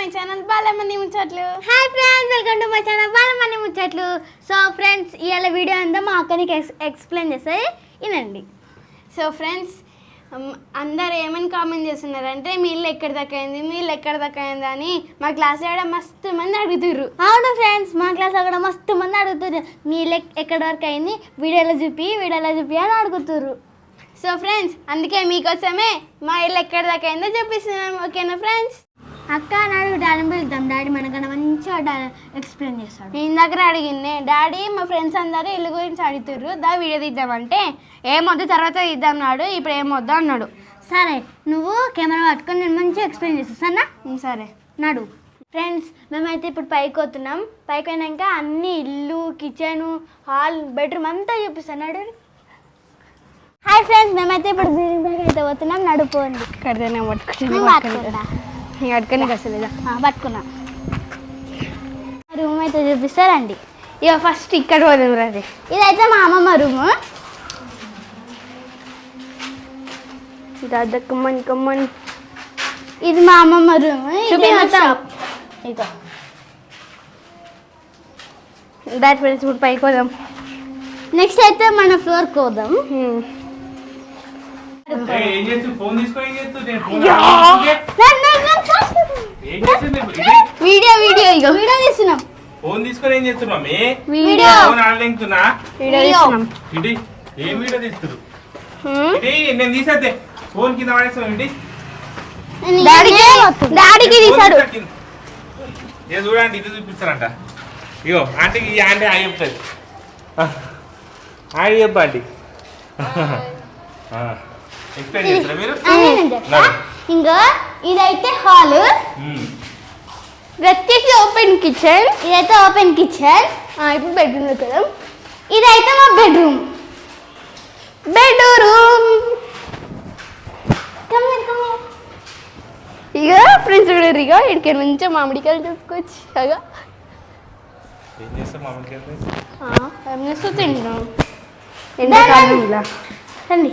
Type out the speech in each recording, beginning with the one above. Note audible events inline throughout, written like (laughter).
My channel Balamani ముచ్చట్లు hi friends welcome to my channel Mani ముచ్చట్లు so friends ఇవాళ video అంతా మా అక్కనికి ఎక్స్ ఎక్స్ప్లెయిన్ చేస్తాయి వినండి. సో ఫ్రెండ్స్ అందరు ఏమని కామెంట్ చేస్తున్నారంటే మీ ఇల్లు ఎక్కడి దాకా అయింది మీ ఇల్లు ఎక్కడి దాకా అయింది అని మా క్లాస్ ఆడ మస్తు మంది అడుగుతుర్రు. అవును ఫ్రెండ్స్ మా క్లాస్ అక్కడ మస్తు మంది అడుగుతున్నారు మీ ఇల్లు ఎక్- ఎక్కడి వరకు అయింది వీడియోలో చూపి వీడియోలో చూపి అని అడుగుతుర్రు. సో ఫ్రెండ్స్ అందుకే మీకోసమే మా ఇల్లు ఎక్కడి దాకా అయిందో చూపిస్తున్నాం ఓకేనా ఫ్రెండ్స్ అక్క నాడు డాడీని పిలుద్దాం. డాడీ మనకన్నా మంచిగా ఎక్స్ప్లెయిన్ చేస్తాడు. నేను దగ్గర అడిగింది డాడీ మా ఫ్రెండ్స్ అందరూ ఇల్లు గురించి అడుగుతుర్రు. దా వీడియో తీద్దామంటే ఏమొద్దు తర్వాత తీద్దాం నాడు ఇప్పుడు ఏమొద్దు అన్నాడు. సరే నువ్వు కెమెరా పట్టుకొని నేను మంచిగా ఎక్స్ప్లెయిన్ చేస్తా. సరేనా? ఉమ్, సరే. నడు. ఫ్రెండ్స్ మేమైతే ఇప్పుడు పైకి వస్తున్నాం పైకి అయినాక అన్ని ఇల్లు కిచెన్ హాల్ బెడ్రూమ్ అంతా చూపిస్తాను నడు. హాయ్ ఫ్రెండ్స్ మేమైతే ఇప్పుడు బిల్డింగ్ పైకి అయితే పోతున్నాం. నడుపోండి కడితేనే పట్టుకుంటా. నేను అడుకొని అసలు ఆ, పట్టుకున్నా. రూమ్ అయితే చూపిస్తారండి. ఇక ఫస్ట్ ఇక్కడ పోదాం రండి. ఇదైతే మా అమ్మమ్మ రూమ్. దాదా కమ్మని. కమ్మని ఇది మా అమ్మమ్మ రూమ్. ఇదో దాని ఫ్రెండ్స్ ఇప్పుడు పైకి పోదాం. నెక్స్ట్ అయితే మన ఫ్లోర్కి పోదాం. ఏయ్, ఏం చేస్తూ? ఫోన్ తీసుకో ఏం చేస్తూ? నేను ఫోన్. ఏం చేస్తుంది? ఇది? వీడియో వీడియో ఇక వీడియో తీస్తున్నాం. ఫోన్ తీసుకొని ఏం చేస్తున్నావు మమ్మీ వీడియో. ఫోన్ ఆడలేకుతున్నా వీడియో తీస్తున్నాం. ఇటీ ఏం వీడియో తీస్తారు. ఇటీ నేను తీసేద్దే. ఫోన్ కింద పడేస్తాను ఇటీ డాడీకి డాడీకి తీసాడు నేను చూడండి ఇటు చూపిస్తారంట. ఇగో ఆంటీకి ఈ ఆంటీ ఆగి చెప్తుంది. ఆగి చెప్పు ఆంటీ. ఎక్స్ప్లెయిన్ చేస్తారా మీరు? చెప్తా ఇంకా ఇదైతే హాల్. వచ్చేసి ఓపెన్ కిచెన్. ఇదైతే ఓపెన్ కిచెన్. ఇప్పుడు బెడ్రూమ్ కదా ఇదైతే మా బెడ్రూమ్. బెడ్రూమ్. ఇక ఫ్రెండ్స్ కూడా ఇక ఇక్కడికి మామిడికాయలు చూసుకోవచ్చు అగా ఏం చేస్తాం మామూలుగా ఏం చేస్తూ తింటాం ఎండాకాలంలో రండి.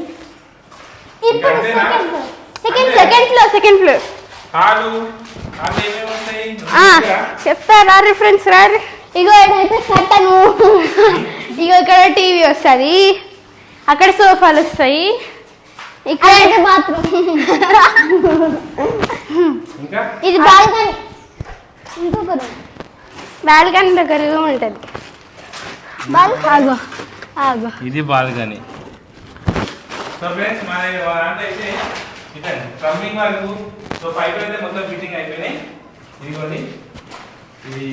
ఇప్పుడు? Second second second floor second floor hall చెప్తా రారి ఫ్రెండ్స్ రారి ఇగో ఇదైతే కట్టను ఇక ఇక్కడ టీవీ వస్తుంది. అక్కడ సోఫాలు వస్తాయి. ఇక్కడ బాత్రూమ్. ఇంకా? ఇది బాల్కనీ. ఇంకొక దగ్గర ఉంటుంది ఆగో ఆగో. ఇది బాల్కనీ. సో ఫ్రెండ్స్ మన దాంట్లో అయితే ఇదండి ప్లంబింగ్ వరకు సో పైప్ అయితే మొత్తం ఫిట్టింగ్ అయిపోయినాయి. ఇదిగోండి. ఇది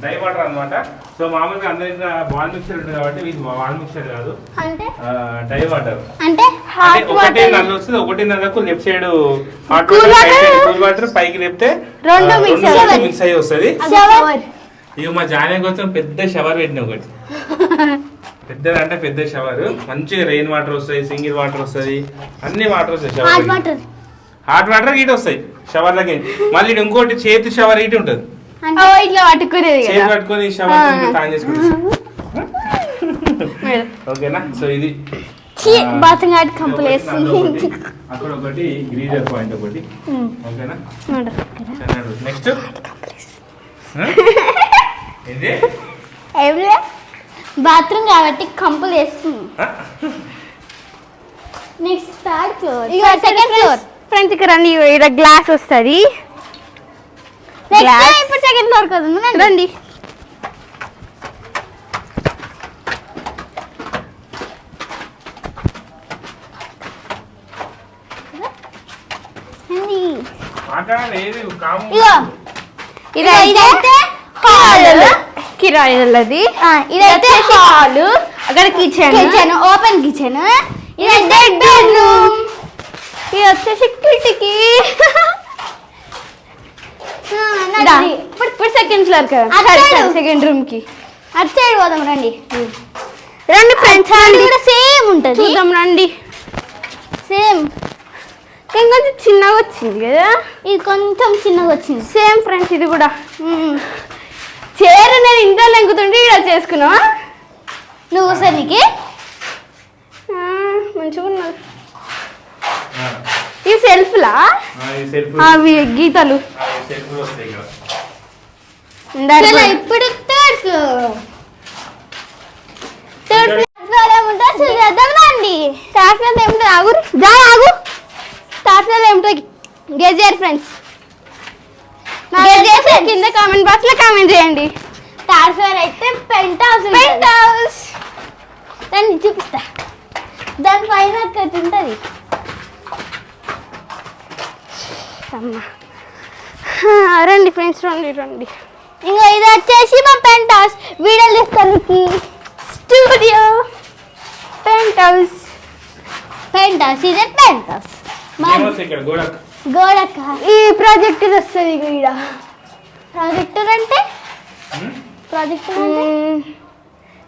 డ్రై వాటర్ అన్నమాట. సో మామూలుగా అందరి వాల్ మిక్సర్ ఉంటుంది కాబట్టి ఇది వాల్ మిక్సర్ కాదు. Dry water. అంటే ఒకటే నల్ల వస్తుంది ఒకటి నల్లకు left side hot water. Cool water పైకి లేపితే మిక్స్ అయ్యి వస్తుంది. ఇక మా జానే కోసం పెద్ద షవర్ పెట్టిన ఒకటి. (laughs) పెద్దది అంటే పెద్ద షవర్. మంచిగా రెయిన్ వాటర్ వస్తాయి సింగిల్ వాటర్ వస్తుంది. అన్ని వాటర్ వస్తాయి hot shower water hot water ఇటు వస్తాయి షవర్లకి. మళ్ళీ ఇటు ఇంకోటి చేతి షవర్ ఇటు ఉంటుంది. ఓ, ఇట్లా పట్టుకునేది చేతి కదా పట్టుకొని షవర్ ఆ. తాన్ చేసుకుంటుంది ఓకేనా? సో ఇది అక్కడ ఒకటి గ్రీజర్ పాయింట్ ఒకటి. ఓకేనా? నెక్స్ట్ (laughs) ఏమిలే బాత్రూమ్ కాబట్టి కంపులు వేస్తుంది? నెక్స్ట్ థర్డ్ ఫ్లోర్ ఇక సెకండ్ ఫ్లోర్ ఫ్రెండ్స్ ఇక్కడ రండి ఇక్కడ గ్లాస్ వస్తుంది. నెక్స్ట్ ఇప్పుడు సెకండ్ ఫ్లోర్ కదా రండి. ఇదైతే కిరాయిలది. ఇదైతే హాల్. అక్కడ కిచెన్. Kitchen open kitchen. ఇదైతే బెడ్రూమ్ ఇది వచ్చేసి కిటికీ. ఇప్పుడు సెకండ్ ఫ్లోర్ కదా. సెకండ్ రూమ్కి. అటు సైడ్ పోదాం రండి. రండి ఫ్రెండ్స్ కూడా సేమ్ ఉంటుంది. చూద్దాం రండి. సేమ్. ఇంకొంచెం చిన్నగా వచ్చింది కదా? ఇది కొంచెం చిన్నగా వచ్చింది. సేమ్ ఫ్రెండ్స్ ఇది కూడా. చీర నేను ఇంట్లో లెంకుతుంటే ఇలా చేసుకున్నా నువ్వు సరికి మంచిగా సెల్ఫ్లా? ఆ, ఈ సెల్ఫ్. అవి గీతలు. ఇప్పుడు ఏమిటో ఆగు. ఆగు. ఏమిటో చేయరు ఫ్రెండ్స్ చేసి కింద కామెంట్ బాక్స్లో కామెంట్ చేయండి. థర్డ్ ఫ్లోర్ అయితే పెంట్ హౌస్ పెంట్ హౌస్ దాన్ని చూపిస్తా. దాని పైన ఒకటి ఉంటుంది. అమ్మా. రండి ఫ్రెండ్స్ రండి రండి. ఇంకా ఇది వచ్చేసి మా పెంట్ హౌస్ వీడియోలు తీసుకోనికి studio penthouse penthouse ఇదే పెంట్ హౌస్ మా ఏమొస్తాయి ఇక్కడ గోడ గోడక. ఈ ప్రాజెక్టర్ వస్తుంది ఇక్కడ ప్రాజెక్టర్ అంటే? ప్రాజెక్టర్ అంటే?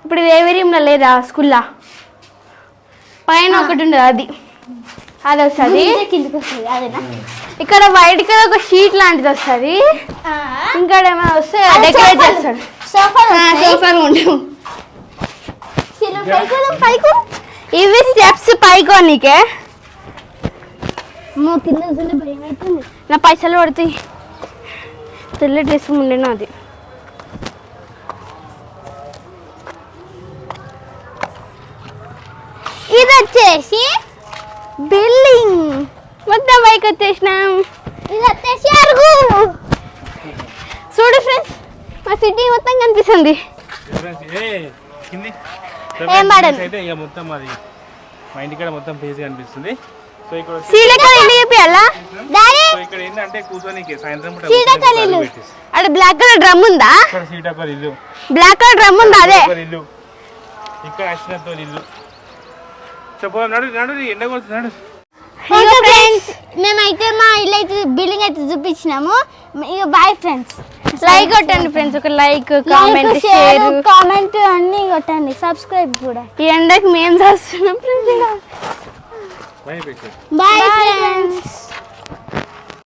ఇప్పుడు ఇది ఏవి రూమ్లో లేదా స్కూల్లో? పైన ఒకటి ఉండదు అది. అది వస్తుంది. కిందకి వస్తుంది అదేనా? ఇక్కడ వైట్ కలర్ ఒక షీట్ లాంటిది వస్తుంది. ఇంకా ఏమైనా వస్తే డెకరేట్ చేస్తాడు సోఫా ఉంటాం పైకి ఇవి స్టెప్స్ పైకోనికే అమ్మో కింద కూర్చుంటే భయం అవుతుంది నా పైసలు పడతాయి తెల్ల డ్రెస్ ఉండే నాది. ఇది వచ్చేసి బిల్డింగ్ మొత్తం పైకి వచ్చేసినాం. ఇది వచ్చేసి అరుగు. చూడు ఫ్రెండ్స్ మా సిటీ మొత్తం కనిపిస్తుంది. ఏ, ఏం పడను. అయితే ఇక మొత్తం అది. మా ఇంటికాడ మొత్తం ఫేస్ కనిపిస్తుంది. సో ఇక్కడ చూపియాలా డాడీ ఇక్కడ ఏంటంటే సాయంత్రం పూట. అక్కడ బ్లాక్ కలర్ డ్రమ్ ఉందా? ఇక్కడ సీటాఫర్ ఇల్లు. బ్లాక్ కలర్ డ్రమ్ ఉందా అదే? ఇక్కడ ఇల్లు. ఇక్కడ అశ్వతో ఇల్లు. చెప్పు నడు నడు ఎండ కొడుతుంది నడు. ఓకే ఫ్రెండ్స్ మేమైతే మా ఇల్లు అయితే బిల్డింగ్ అయితే చూపించినాము. ఇక బాయ్ ఫ్రెండ్స్ లైక్ కొట్టండి ఫ్రెండ్స్ ఒక లైక్ కామెంట్ షేర్ కామెంట్ అన్ని కొట్టండి. సబ్స్క్రైబ్ కూడా. ఈ ఎండకి మేము చేస్తున్నాం ఫ్రెండ్స్ భయం పెట్టేసి బాయ్ ఫ్రెండ్స్